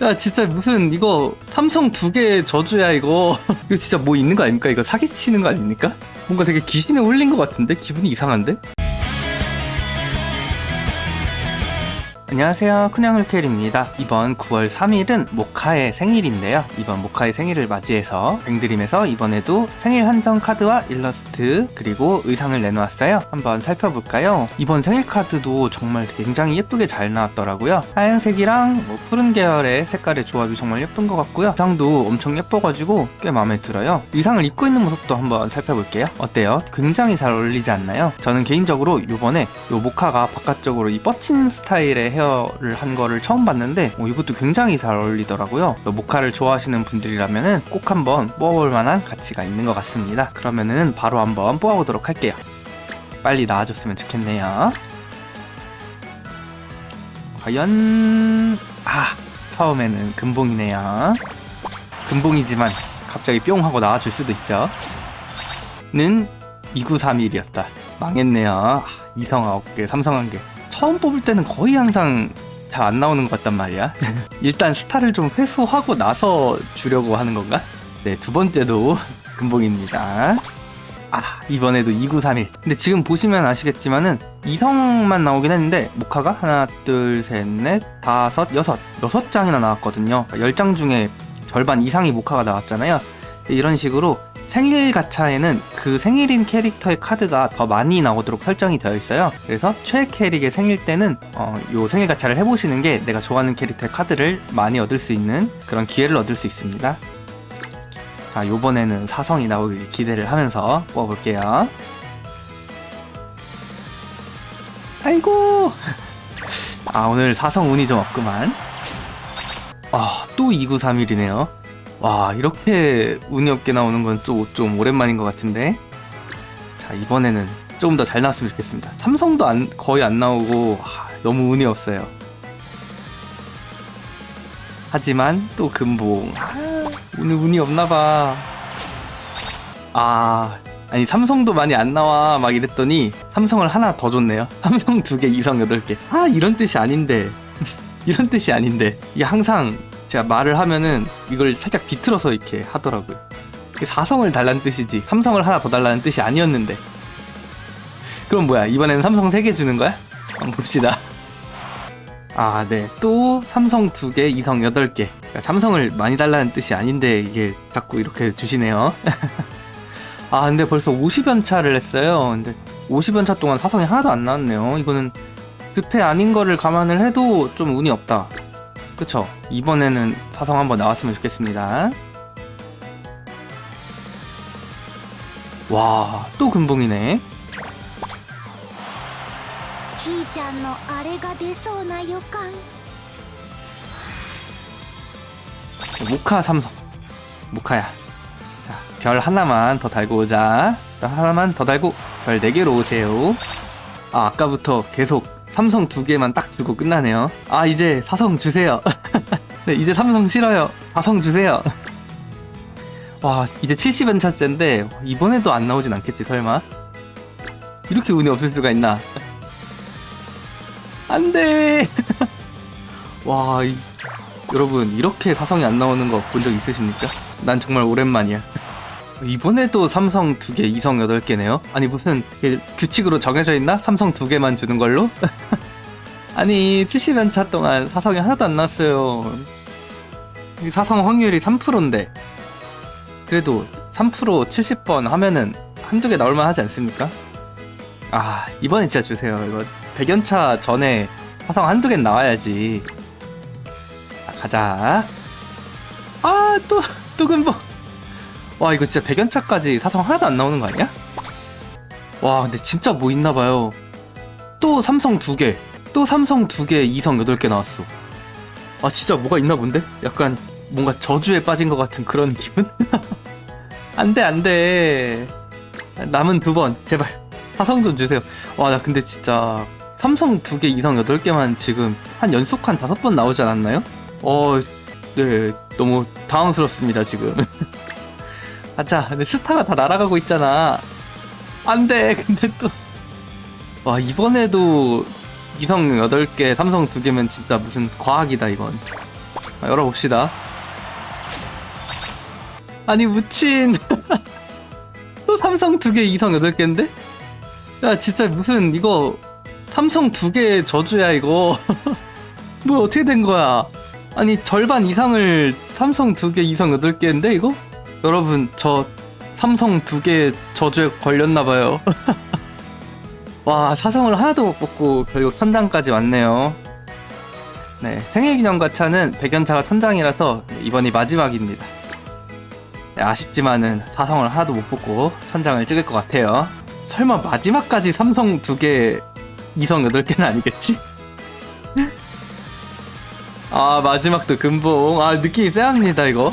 야 진짜 무슨 이거 삼성 두 개 저주야 이거 이거 진짜 뭐 있는 거 아닙니까 이거 사기치는 거 아닙니까? 뭔가 되게 귀신에 홀린 것 같은데 기분이 이상한데? 안녕하세요. 큰양울켈입니다. 이번 9월 3일은 모카의 생일인데요. 이번 모카의 생일을 맞이해서 뱅드림에서 이번에도 생일 한정 카드와 일러스트 그리고 의상을 내놓았어요. 한번 살펴볼까요? 이번 생일 카드도 정말 굉장히 예쁘게 잘 나왔더라고요. 하얀색이랑 뭐 푸른 계열의 색깔의 조합이 정말 예쁜 것 같고요. 의상도 엄청 예뻐가지고 꽤 마음에 들어요. 의상을 입고 있는 모습도 한번 살펴볼게요. 어때요? 굉장히 잘 어울리지 않나요? 저는 개인적으로 이번에 요 모카가 바깥쪽으로 이 뻗친 스타일의 헤어를 한 거를 처음 봤는데 어, 이것도 굉장히 잘 어울리더라고요. 모카를 좋아하시는 분들이라면 꼭 한번 뽑아볼 만한 가치가 있는 것 같습니다. 그러면은 바로 한번 뽑아보도록 할게요. 빨리 나와줬으면 좋겠네요. 과연 아 처음에는 금봉이네요. 금봉이지만 갑자기 뿅 하고 나와줄 수도 있죠. 는 2931이었다. 망했네요. 아, 이성 9개, 삼성 1개. 처음 뽑을 때는 거의 항상 잘 안 나오는 것 같단 말이야. 일단 스타를 좀 회수하고 나서 주려고 하는 건가? 네, 두 번째도 금봉입니다. 아, 이번에도 2931. 근데 지금 보시면 아시겠지만은 이성만 나오긴 했는데 모카가 하나, 둘, 셋, 넷, 다섯, 여섯, 여섯 장이나 나왔거든요. 10장 중에 절반 이상이 모카가 나왔잖아요. 이런 식으로 생일 가차에는 그 생일인 캐릭터의 카드가 더 많이 나오도록 설정이 되어 있어요. 그래서 최 캐릭의 생일 때는 어, 요 생일 가차를 해보시는 게 내가 좋아하는 캐릭터의 카드를 많이 얻을 수 있는 그런 기회를 얻을 수 있습니다. 자, 요번에는 사성이 나오길 기대를 하면서 뽑아볼게요. 아이고! 아, 오늘 사성 운이 좀 없구만. 아, 또 2931이네요. 와 이렇게 운이 없게 나오는 건 또 좀 오랜만인 것 같은데. 자 이번에는 조금 더 잘 나왔으면 좋겠습니다. 삼성도 안, 거의 안 나오고 하, 너무 운이 없어요. 하지만 또 금봉. 아, 오늘 운이 없나봐. 아 아니 삼성도 많이 안 나와. 막 이랬더니 삼성을 하나 더 줬네요. 삼성 두개 이성 여덟 개아 이런 뜻이 아닌데. 이런 뜻이 아닌데. 이게 항상 제가 말을 하면은 이걸 살짝 비틀어서 이렇게 하더라고요. 사성을 달라는 뜻이지 삼성을 하나 더 달라는 뜻이 아니었는데. 그럼 뭐야 이번에는 삼성 3개 주는 거야? 한번 봅시다. 아 네. 또 삼성 2개 이성 8개. 그러니까 삼성을 많이 달라는 뜻이 아닌데 이게 자꾸 이렇게 주시네요. 아 근데 벌써 50연 차를 했어요. 근데 50연 차 동안 사성이 하나도 안 나왔네요. 이거는 득패 아닌 거를 감안을 해도 좀 운이 없다 그쵸. 이번에는 사성 한번 나왔으면 좋겠습니다. 와 또 금붕이네. 모카 삼성. 모카야. 자 별 하나만 더 달고 오자. 별 하나만 더 달고 별 4개로 오세요. 아 아까부터 계속 삼성 두 개만 딱 주고 끝나네요. 아 이제 사성 주세요. 네 이제 삼성 싫어요. 사성 주세요. 와 이제 70연차째인데 이번에도 안 나오진 않겠지 설마? 이렇게 운이 없을 수가 있나? 안돼! 와 이, 여러분 이렇게 사성이 안 나오는 거 본 적 있으십니까? 난 정말 오랜만이야. 이번에도 삼성 2개, 이성 8개네요? 아니 무슨 규칙으로 정해져 있나? 삼성 2개만 주는 걸로? 아니 70연차 동안 사성이 하나도 안 났어요. 이 사성 확률이 3%인데 그래도 3% 70번 하면은 한두 개 나올만 하지 않습니까? 아 이번에 진짜 주세요. 이거 100연차 전에 사성 한두 개 나와야지. 자, 가자. 아, 또, 또 금방. 와, 이거 진짜 100연차까지 사성 하나도 안 나오는 거 아니야? 와, 근데 진짜 뭐 있나봐요. 또 삼성 두 개. 또 삼성 두 개, 이성 여덟 개 나왔어. 아, 진짜 뭐가 있나 본데? 약간 뭔가 저주에 빠진 것 같은 그런 기분? 안 돼, 안 돼. 남은 두 번, 제발. 사성 좀 주세요. 와, 나 근데 진짜 삼성 두개 이상 여덟 개만 지금 한 연속 한 다섯 번 나오지 않았나요? 어, 네, 너무 당황스럽습니다, 지금. 아자, 근데 스타가 다 날아가고 있잖아. 안 돼, 근데 또. 와, 이번에도 이성 8개, 삼성 2개면 진짜 무슨 과학이다, 이건. 아, 열어봅시다. 아니 무친 또 삼성 두개 이성 여덟 개인데? 야 진짜 무슨 이거 삼성 두개 저주야 이거 뭐 어떻게 된 거야? 아니 절반 이상을 삼성 두개 이성 여덟 개인데 이거? 여러분 저 삼성 두 개 저주에 걸렸나 봐요. 와 사성을 하나도 못 뽑고 결국 천장까지 왔네요. 네 생일기념 가차는 백연차가 천장이라서 이번이 마지막입니다. 네, 아쉽지만은 사성을 하나도 못 뽑고 천장을 찍을 것 같아요. 설마 마지막까지 삼성 두 개, 이성 여덟 개는 아니겠지? 아 마지막도 금봉. 아 느낌이 쎄합니다 이거.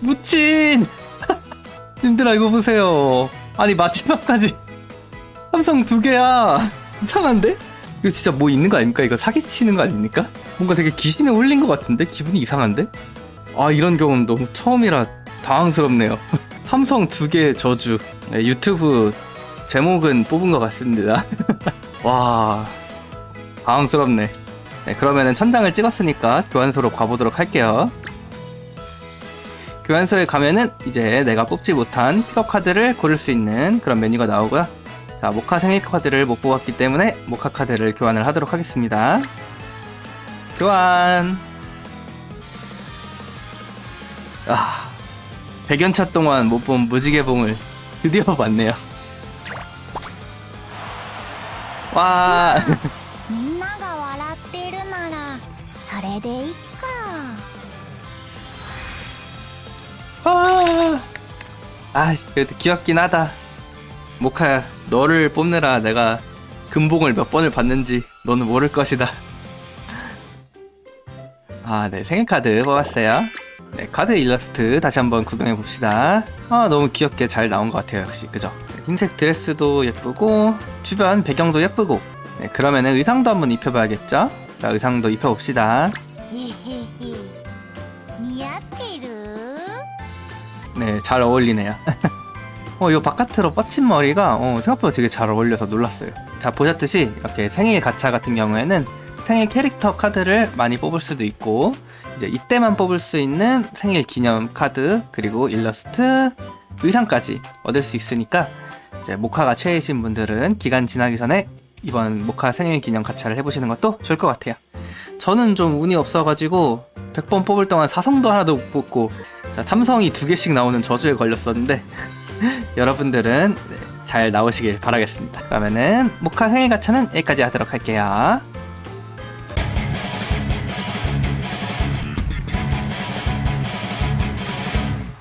무친! 님들아 이거 보세요. 아니 마지막까지 삼성 두 개야. 이상한데? 이거 진짜 뭐 있는 거 아닙니까? 이거 사기치는 거 아닙니까? 뭔가 되게 귀신에 홀린 것 같은데 기분이 이상한데? 아 이런 경우는 너무 처음이라 당황스럽네요. 삼성 두 개의 저주. 네, 유튜브 제목은 뽑은 것 같습니다. 와 당황스럽네. 네, 그러면은 천장을 찍었으니까 교환소로 가보도록 할게요. 교환소에 가면은 이제 내가 뽑지 못한 픽업 카드를 고를 수 있는 그런 메뉴가 나오고요. 자, 모카 생일 카드를 못 뽑았기 때문에 모카 카드를 교환을 하도록 하겠습니다. 교환. 아, 100연차 동안 못 본 무지개봉을 드디어 봤네요. 와, みんなが笑ってるならそれでいっ 아, 아, 그래도 귀엽긴 하다. 모카야, 너를 뽑느라 내가 금봉을 몇 번을 받는지 너는 모를 것이다. 아, 네, 생일 카드 뽑았어요. 네, 카드 일러스트 다시 한번 구경해 봅시다. 아, 너무 귀엽게 잘 나온 것 같아요, 역시. 그죠? 네, 흰색 드레스도 예쁘고, 주변 배경도 예쁘고, 네, 그러면은 의상도 한번 입혀봐야겠죠? 자, 의상도 입혀봅시다. へへへ似合ってる 네, 잘 어울리네요. 어, 이 바깥으로 뻗친 머리가 어, 생각보다 되게 잘 어울려서 놀랐어요. 자, 보셨듯이 이렇게 생일 가차 같은 경우에는 생일 캐릭터 카드를 많이 뽑을 수도 있고, 이제 이때만 뽑을 수 있는 생일 기념 카드, 그리고 일러스트, 의상까지 얻을 수 있으니까, 이제 모카가 최애이신 분들은 기간 지나기 전에 이번 모카 생일 기념 가차를 해보시는 것도 좋을 것 같아요. 저는 좀 운이 없어가지고 100번 뽑을 동안 사성도 하나도 못 뽑고 자 삼성이 두 개씩 나오는 저주에 걸렸었는데 여러분들은 네, 잘 나오시길 바라겠습니다. 그러면은 모카 생일 가차는 여기까지 하도록 할게요.